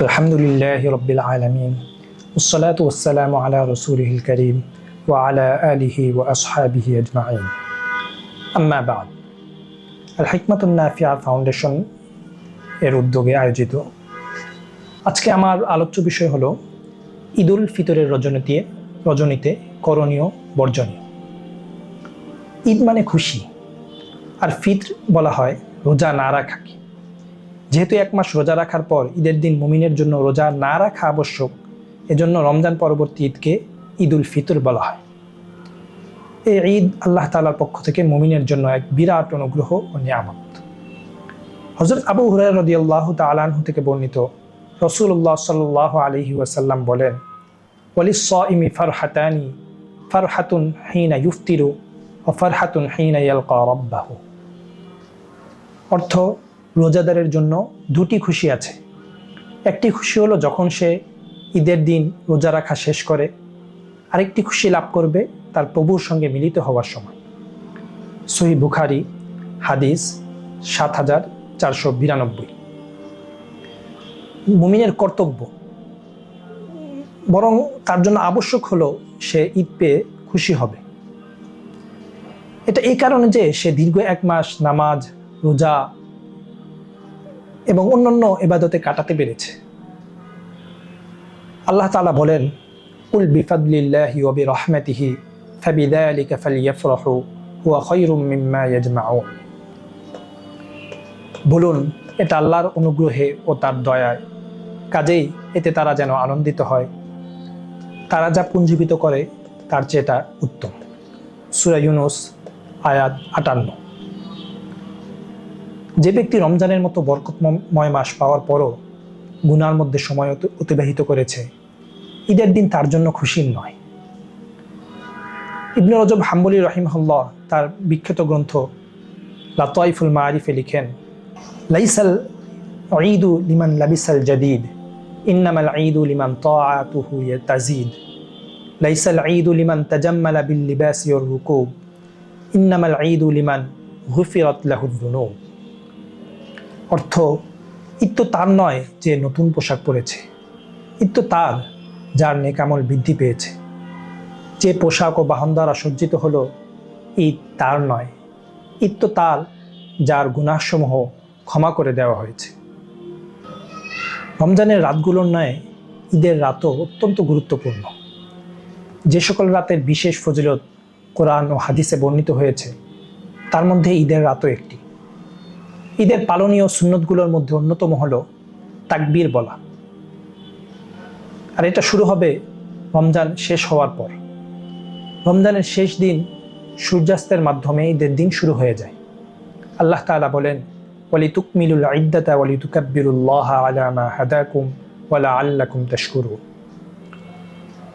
الحمد لله رب العالمين والصلاة والسلام على رسوله الكريم وعلى آله وأصحابه أجمعين أما بعد الحكمة النافعة foundation এর উদ্যোগে আয়োজিত আজকে আমার আলোচ্য বিষয় হলো ঈদুল ফিতরের রজনীতে রজনীতে করণীয় বর্জনীয় ঈদ মানে খুশি আর ফিত্র বলা হয় রোজা না রাখাকে যেহেতু এক মাস রোজা রাখার পর ঈদের দিন মুমিনের জন্য রোজা না রাখা আবশ্যক, এজন্য রমজান পরবর্তী ঈদকে ঈদ উল ফিতর বলা হয়। এই ঈদ আল্লাহ তালার পক্ষ থেকে মুমিনের জন্য এক বিরাট অনুগ্রহ ও নিয়ামত। হজরত আবু হুরায় রদি আল্লাহ তালাহু থেকে বর্ণিত রসুল্লাহ সাল্লাহ আলহি ওয়াসাল্লাম বলেন ওয়ালি ইমি ফারহাতানি ফারহাতুন হিনা ইউফতিরু ও ফারহাতুন হিনা ইয়ালকা রব্বাহু। অর্থ রোজাদারের জন্য দুটি খুশি আছে। একটি খুশি হলো যখন সে ঈদের দিন রোজা রাখা শেষ করে। আরেকটি খুশি লাভ করবে তার প্রভুর সঙ্গে মিলিত হওয়ার সময়। সহি বুখারি, হাদিস সাত হাজার চারশো বিরানব্বই। মুমিনের কর্তব্য। বরং তার জন্য আবশ্যক হলো সে ঈদ পেয়ে খুশি হবে। এটা এই কারণে যে সে দীর্ঘ এক মাস নামাজ, রোজা এবং অন্যান্য এবাদতে কাটাতে পেরেছে। আল্লাহ তালা বলেন উল বিফাদলিল্লাহি ওয়া বিরহমাতিহি ফাবিযালিকা ফালিয়াফরাহু, হুয়া খায়রুম মিম্মা ইয়াজমাউন। বলুন, এটা আল্লাহর অনুগ্রহে ও তার দয়ায়। কাজেই এতে তারা যেন আনন্দিত হয়। তারা যা পুঞ্জীবিত করে, তার চেয়ে এটা উত্তম। সুরা ইউনুস, আয়াত আটান্ন। যে ব্যক্তি রমজানের মতো বরকতময় মাস পাওয়ার পরও গুনার মধ্যে সময় অতিবাহিত করেছে, ঈদের দিন তার জন্য খুশির নয়। ইবনু রজব হাম্বলি রহিমহল্লা তার বিখ্যাত গ্রন্থ লাতয়ফুল মারিফে লিখেন, লাইসাল ঈদু লিমান লাবিসাল জাদিদ, ইন্নামাল ঈদু লিমান তাআতুহু তাজিদ লাইসাল ঈদু লিমান তাজাম্মালা বিল লিবাসি ওয়ার রুকুব, ইন্নামাল ঈদু লিমান হুফিরাত লাহু যুনুব অর্থ তো তার নয় যে নতুন পোশাক পরেছে। তো তার, যার নেকামল বৃদ্ধি পেয়েছে। যে পোশাক ও বাহন দ্বারা সজ্জিত হলো ঈদ তার নয়। তো তার, যার গুনাহসমূহ ক্ষমা করে দেওয়া হয়েছে। রমজানের রাতগুলোর নয় ঈদের রাতও অত্যন্ত গুরুত্বপূর্ণ। যে সকল রাতের বিশেষ ফজিলত কোরআন ও হাদিসে বর্ণিত হয়েছে, তার মধ্যে ঈদের রাতও একটি। ঈদের পালনীয় সুন্নতগুলোর মধ্যে অন্যতম হলো তাকবীর বলা। আর এটা শুরু হবে রমজান শেষ হওয়ার পর। রমজানের শেষ দিন সূর্যাস্তের মাধ্যমে ঈদের দিন শুরু হয়ে যায়। আল্লাহ তালা বলেন ওয়ালি তুকমিলুল ইদ্দাতা ওয়ালি তুকাব্বিরুল্লাহ আলামা হাদাকুম ওয়ালা আল্লাকুম তশকুরু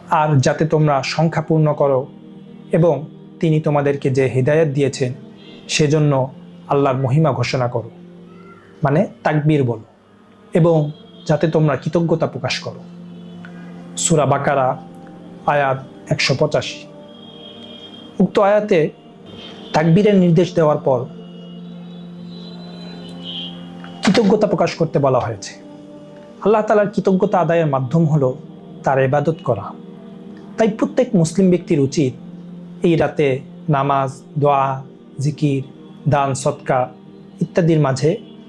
আর যাতে তোমরা সংখ্যা পূর্ণ করো এবং তিনি তোমাদেরকে যে হৃদায়ত দিয়েছেন, সেজন্য আল্লাহর মহিমা ঘোষণা করো। মানে তাকবীর বলো এবং যাতে তোমরা কৃতজ্ঞতা প্রকাশ করো। সুরা বাকারা, আয়াত একশো পঁচাশি। উক্ত আয়াতে তাকবীরের নির্দেশ দেওয়ার পর কৃতজ্ঞতা প্রকাশ করতে বলা হয়েছে। আল্লাহ তালার কৃতজ্ঞতা আদায়ের মাধ্যম হলো তার এবাদত করা। তাই প্রত্যেক মুসলিম ব্যক্তির উচিত এই রাতে নামাজ, দোয়া, জিকির, দান, সৎকা ইত্যাদির মাঝে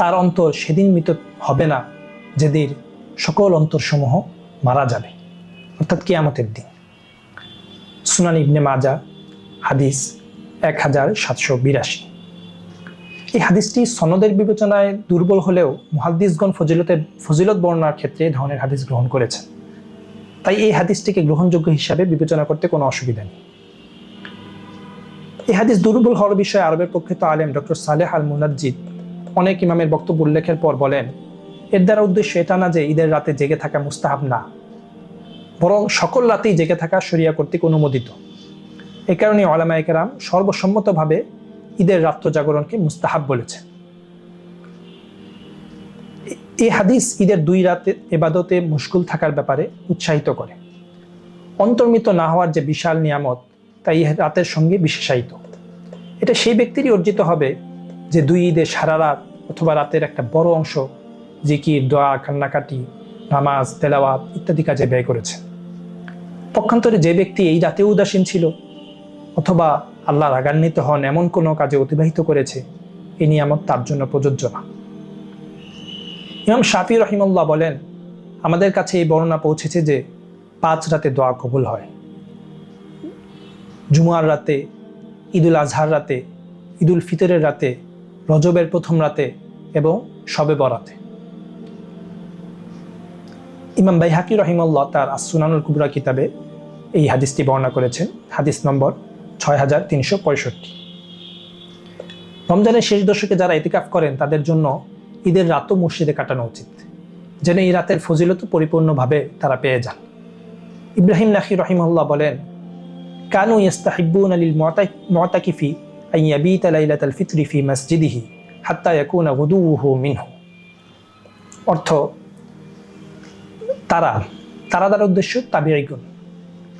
তার অন্তর সেদিন মৃত হবে না, যেদিন সকল অন্তরসমূহ মারা যাবে। অর্থাৎ কিয়ামতের দিন। সুনান ইবনে মাজা হাদিস এক হাজার সাতশো বিরাশি। এই হাদিসটি সনদের বিবেচনায় দুর্বল হলেও মুহাদ্দিসগণ ফজিলতের ফজিলত বর্ণনার ক্ষেত্রে এই ধরনের হাদিস গ্রহণ করেছেন। তাই এই হাদিসটিকে গ্রহণযোগ্য হিসাবে বিবেচনা করতে কোনো অসুবিধা নেই। এই হাদিস দুর্বল হওয়ার বিষয়ে আরবের প্রকৃত আলেম ডক্টর সালেহ আল মুনাজ্জিদ অনেক ইমামের বক্তব্য উল্লেখের পর বলেন, এর দ্বারা উদ্দেশ্য এটা না যে ঈদের রাতে জেগে থাকা মুস্তাহাব না, বরং সকল রাতেই জেগে থাকা শরিয়া কর্তৃক অনুমোদিত। এ কারণে ওলামায়কেরাম সর্বসম্মতভাবে ঈদের রাত্র জাগরণকে মুস্তাহাব বলেছেন। এই হাদিস ঈদের দুই রাতে এবাদতে মুশকুল থাকার ব্যাপারে উৎসাহিত করে। অন্তর্মিত না হওয়ার যে বিশাল নিয়ামত তাই এই রাতের সঙ্গে বিশেষায়িত। এটা সেই ব্যক্তিরই অর্জিত হবে যে দুই ঈদের সারা রাত অথবা রাতের একটা বড় অংশ জিকির, দোয়া, কান্নাকাটি, নামাজ, তেলাওয়াত ইত্যাদি কাজে ব্যয় করেছে। পক্ষান্তরে যে ব্যক্তি এই রাতে উদাসীন ছিল অথবা আল্লাহ রাগান্বিত হন এমন কোনো কাজে অতিবাহিত করেছে এই নিয়ামত তার জন্য প্রযোজ্য না। ইমাম শাফি রহিমুল্লাহ বলেন, আমাদের কাছে এই বর্ণনা পৌঁছেছে যে পাঁচ রাতে দোয়া কবুল হয়। জুমার রাতে, ঈদুল আজহার রাতে, ঈদুল ফিতরের রাতে রজবের প্রথম রাতে এবং শবে বরাতে। ইমাম বাইহাকি রহিমুল্লাহ তার আসুনানুল কুবরা কিতাবে এই হাদিসটি বর্ণনা করেছেন। হাদিস নম্বর ছয় হাজার তিনশো পঁয়ষট্টি। রমজানের শেষ দশকে যারা ইতিকাফ করেন, তাদের জন্য ঈদের রাতও মসজিদে কাটানো উচিত, যেন এই রাতের ফজিলত পরিপূর্ণভাবে তারা পেয়ে যান। ইব্রাহিম নাকি রহিমুল্লাহ বলেন, কানু ইস্তাহিবুন আলিল মতাকিফি আইয়াবিত লাইলাতাল ফিতরি ফি মসজিদিহি হাত্তা ইয়াকুনা গুদুহু মিনহু অর্থ, তারা তারা দ্বারা উদ্দেশ্য তাবিআইগুন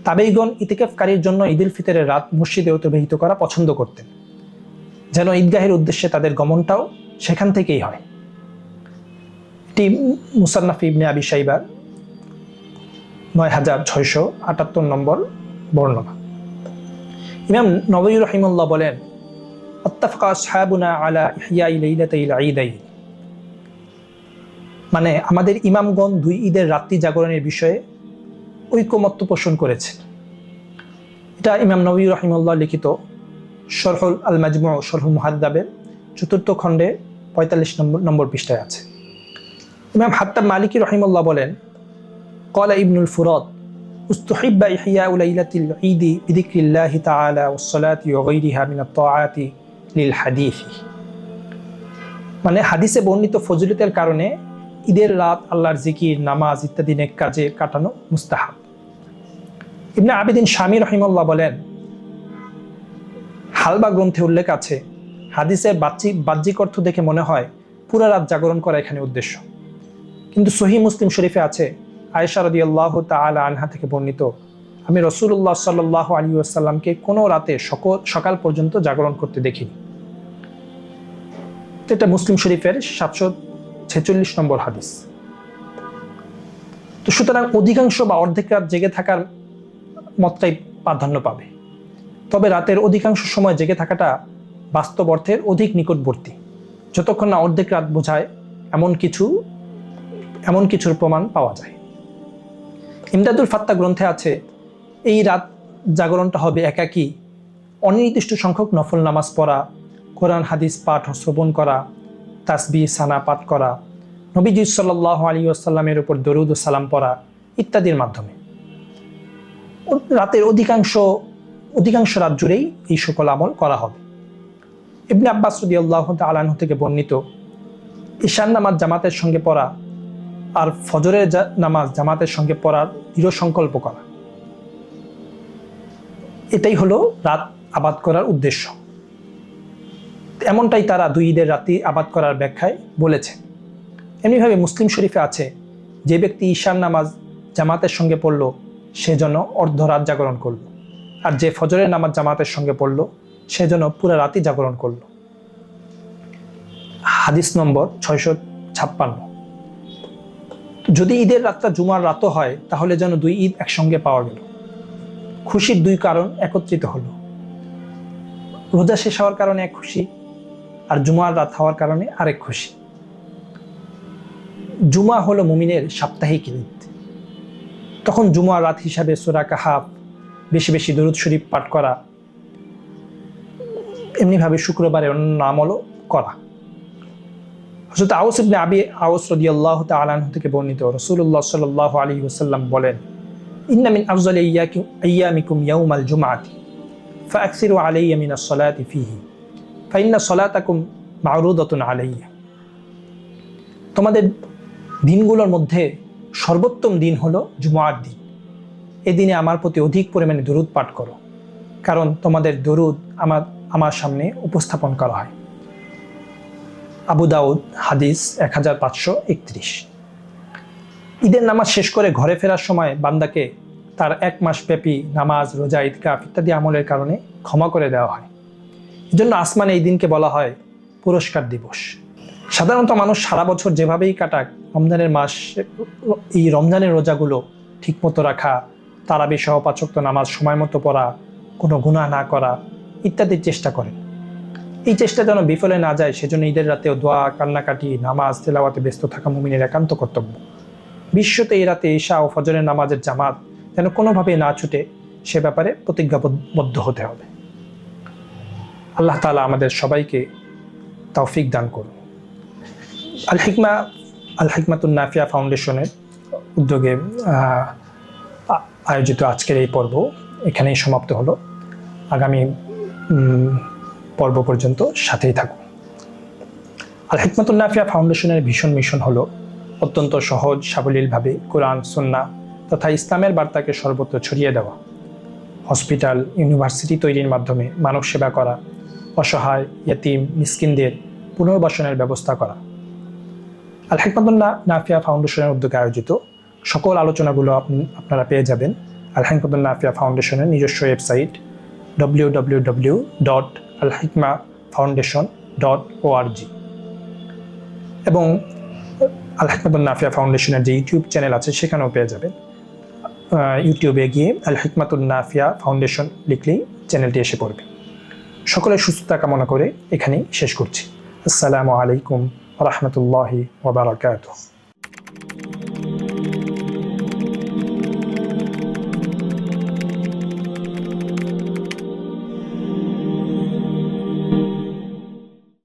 তাবেইগণ ইতিকাফকারীর জন্য ঈদুল ফিতরের রাত মসজিদে অতিবাহিত করা পছন্দ করতেন। যেন ঈদগাহের উদ্দেশ্যে তাদের গমনটাও সেখান থেকেই হয়। এটি মুসান্নাফি ইবনে আবি সাইবার নয় হাজার ছয়শো আটাত্তর নম্বর বর্ণনা। ইমাম নবী রহিমুল্লাহ বলেন আলা ইহিয়াই মানে আমাদের ইমামগণ দুই ঈদের রাত্রি জাগরণের বিষয়ে ঐকমত্য পোষণ করেছে। এটা ইমাম নবী রহিমুল্লাহ লিখিত শরহুল আল মাজমু শরহুল মুহাদ্দাবের চতুর্থ খণ্ডে পঁয়তাল্লিশ নম্বর নম্বর পৃষ্ঠায় আছে। ইমাম হাত্তাব মালিকি রহিমুল্লাহ বলেন কলা ইবনুল ফুরদ, উস্তুহিব্বা ইহিয়া উলাইলাতিল ঈদি বিদিক্রিল্লাহি তাআলা ওয়াসসালাতি ওয়া গায়রিহা মিনাত লিল হাদিসি। মানে হাদিসে বর্ণিত ফজিলতের কারণে ঈদের রাত আল্লাহর জিকির, নামাজ ইত্যাদি নেক কাজে কাটানো মুস্তাহাব। ইবনে আবিদিন স্বামী রহিমুল্লাহ বলেন, হালবা গ্রন্থে উল্লেখ আছে, হাদিসের বাহ্যিক বাহ্যিক অর্থ দেখে মনে হয় পুরা রাত জাগরণ করা এখানে উদ্দেশ্য। কিন্তু সহি মুসলিম শরীফে আছে, আয়েশা রদি আল্লাহ তালা আনহা থেকে বর্ণিত, আমি রসুল্লাহ সাল্লাহ আলী আসাল্লামকে কোনো রাতে সকল, সকাল পর্যন্ত জাগরণ করতে দেখিনি। এটা মুসলিম শরীফের সাতশো ছেচল্লিশ নম্বর হাদিস। তো সুতরাং অধিকাংশ বা অর্ধেক রাত জেগে থাকার মতটাই প্রাধান্য পাবে। তবে রাতের অধিকাংশ সময় জেগে থাকাটা বাস্তব অর্থের অধিক নিকটবর্তী। যতক্ষণ না অর্ধেক রাত বোঝায়, এমন কিছু, এমন কিছুর প্রমাণ পাওয়া যায়। ইমদাদুল ফাত্তা গ্রন্থে আছে, এই রাত জাগরণটা হবে একাকী, অনির্দিষ্ট সংখ্যক নফল নামাজ পড়া কোরআন হাদিস পাঠ শ্রবণ করা তাসবি সানা পাঠ করা, নবীজি সাল্লাহ আলী আসাল্লামের উপর দরুদ সালাম পড়া ইত্যাদির মাধ্যমে। রাতের অধিকাংশ অধিকাংশ রাত জুড়েই এই সকল আমল করা হবে। ইবনে আব্বাস রদি আল্লাহ আলানহ থেকে বর্ণিত, ঈশান নামাজ জামাতের সঙ্গে পড়া আর ফজরের নামাজ জামাতের সঙ্গে পড়ার দৃঢ় সংকল্প করা। এটাই হলো রাত আবাদ করার উদ্দেশ্য। এমনটাই তারা দুই ঈদের রাতি আবাদ করার ব্যাখ্যায় বলেছে। এমনিভাবে মুসলিম শরীফে আছে, যে ব্যক্তি ঈশান নামাজ জামাতের সঙ্গে পড়ল, সে যেন অর্ধরাত জাগরণ করল। আর যে ফজরের নামাজ জামাতের সঙ্গে পড়ল, সে যেন পুরো রাতই জাগরণ করল। হাদিস নম্বর ছয়শো ছাপ্পান্ন। যদি ঈদের রাতটা জুমার রাতও হয়, তাহলে যেন দুই ঈদ একসঙ্গে পাওয়া গেল। খুশির দুই কারণ একত্রিত হলো। রোজা শেষ হওয়ার কারণে এক খুশি আর জুমার রাত হওয়ার কারণে আরেক খুশি। জুমা হলো মুমিনের সাপ্তাহিক ঈদ। তখন জুমার রাত হিসাবে সোরা কাহাব বেশি বেশি দরুদ শরীফ পাঠ করা, এমনিভাবে শুক্রবারে অন্য আমলও করা। হজরত আউস ইবনে আবি আউস রদি আল্লাহ তালাহ থেকে বর্ণিত রসুল্লাহ সাল্লাহ আলী ওসাল্লাম বলেন ইন্নামিন আফজল ইয়ামিকুম ইয়াউমাল জুমাতি ফাকসিরু আলাইয়া মিনা সলাতি ফিহি। ফাইন্না সলাতাকুম মারুদতুন আলাইয়া। তোমাদের দিনগুলোর মধ্যে সর্বোত্তম দিন হলো জুমার দিন। এই দিনে আমার প্রতি অধিক পরিমাণে দরুদ পাঠ করো, কারণ তোমাদের দরুদ আমার আমার সামনে উপস্থাপন করা হয়। আবু দাউদ, হাদিস এক হাজার পাঁচশো একত্রিশ। ঈদের নামাজ শেষ করে ঘরে ফেরার সময় বান্দাকে তার এক মাস ব্যাপী নামাজ, রোজা, ঈদগাহ ইত্যাদি আমলের কারণে ক্ষমা করে দেওয়া হয়। এজন্য আসমানে এই দিনকে বলা হয় পুরস্কার দিবস। সাধারণত মানুষ সারা বছর যেভাবেই কাটাক, রমজানের মাস, এই রমজানের রোজাগুলো ঠিকমতো রাখা, তারাবি সহ পাচক্ত নামাজ সময় মতো পড়া, কোনো গুনাহ না করা ইত্যাদির চেষ্টা করেন। এই চেষ্টা যেন বিফলে না যায়, সেজন্য ঈদের রাতেও দোয়া, কান্নাকাটি, নামাজ, তেলাওয়াতে ব্যস্ত থাকা মুমিনের একান্ত কর্তব্য। বিশ্বতে এই রাতে ঈশা ও ফজরের নামাজের জামাত যেন কোনোভাবেই না ছুটে, সে ব্যাপারে প্রতিজ্ঞাবদ্ধ হতে হবে। আল্লাহ তালা আমাদের সবাইকে তৌফিক দান করুন। আল হিকমা, আল হিকমাতুন নাফিয়া ফাউন্ডেশনের উদ্যোগে আয়োজিত আজকের এই পর্ব এখানেই সমাপ্ত হলো। আগামী পর্ব পর্যন্ত সাথেই থাকুন। আল হিকমাতুন নাফিয়া ফাউন্ডেশনের ভীষণ মিশন হলো অত্যন্ত সহজ, সাবলীলভাবে কোরআন সুন্না তথা ইসলামের বার্তাকে সর্বত্র ছড়িয়ে দেওয়া। হসপিটাল, ইউনিভার্সিটি তৈরির মাধ্যমে মানব সেবা করা অসহায়, ইয়তিম, মিসকিনদের পুনর্বাসনের ব্যবস্থা করা। আল হেকমাতুল্লা নাফিয়া ফাউন্ডেশনের উদ্যোগে আয়োজিত সকল আলোচনাগুলো আপনি- আপনারা পেয়ে যাবেন আল হেকমাতুল নাফিয়া ফাউন্ডেশনের নিজস্ব website W W W dot Al Hikma foundation dot ORG এবং আল হেকমাতুল নাফিয়া ফাউন্ডেশনের যে ইউটিউব চ্যানেল আছে সেখানেও পেয়ে যাবেন। ইউটিউবে গিয়ে আল হিকমাতুল নাফিয়া ফাউন্ডেশন লিখলেই চ্যানেলটি এসে পড়বে। সকলের সুস্থতা কামনা করে এখানেই শেষ করছি। আসসালামু আলাইকুম রহমতুল্লাহি ওবরাকাতুহ